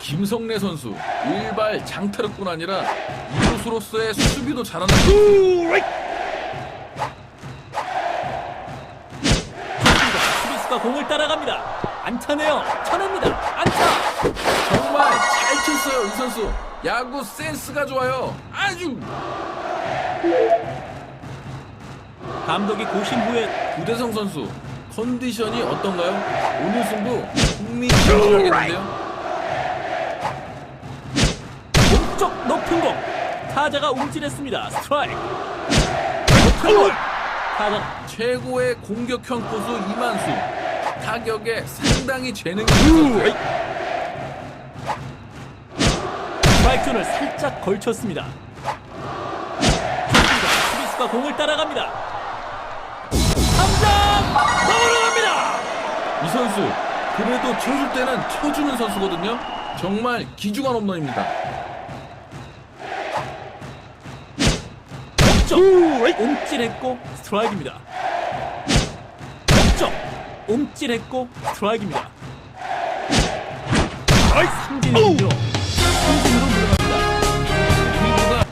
김성래 선수 일발 장타력뿐 아니라 이루수로서의 수비도 잘하는. 수비수가 공을 따라갑니다. 안타네요. 쳐냅니다. 안타. 정말 잘 쳤어요 이 선수. 야구 센스가 좋아요. 아주 감독이 고심 후에 구대성 선수 컨디션이 어떤가요? 오늘 승부 흥미진진하겠는데요. 몸쪽 높은 공. 타자가 움찔했습니다. 스트라이크. 높은 공. 타자 최고의 공격형 포수 이만수 타격에 상당히 재능이 있는 선수예요. 스트라이크 존을 살짝 걸쳤습니다. 좋습니다. 수비수가 공을 따라갑니다. 선수 그래도 쳐줄 때는 쳐주는 선수거든요. 정말 기중한 홈런입니다. 몸쪽 움찔했고 스트라이크입니다. 몸쪽 움찔했고 스트라이크입니다. 삼진으로 삼진으로 물러갑니다. 이구가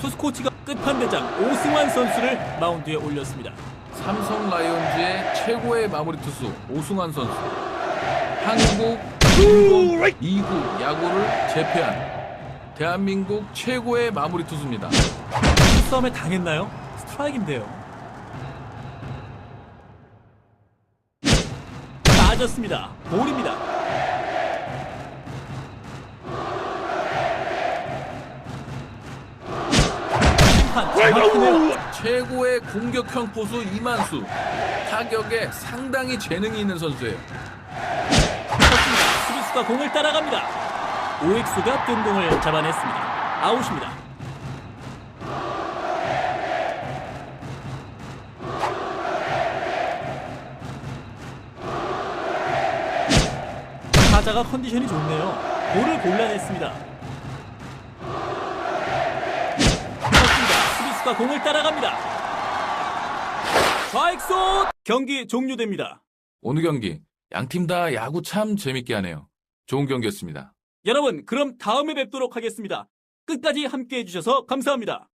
투수 코치가 끝판대장 오승환 선수를 마운드에 올렸습니다. 삼성 라이온즈의 최고의 마무리 투수 오승환 선수. 한국 1군 2구 야구를 제패한 대한민국 최고의 마무리 투수입니다. 싸움에 당했나요? 스트라이크인데요. 맞았습니다. 볼입니다. 최고의 공격형 포수 이만수. 타격에 상당히 재능이 있는 선수예요. 수비수가 공을 따라갑니다. 오익수가 뜬 공을 잡아냈습니다. 아웃입니다. 타자가 컨디션이 좋네요. 볼을 골라냈습니다. 수비수가 공을 따라갑니다. 좌익수 경기 종료됩니다. 오늘 경기 양 팀 다 야구 참 재밌게 하네요. 좋은 경기였습니다. 여러분, 그럼 다음에 뵙도록 하겠습니다. 끝까지 함께 해 주셔서 감사합니다.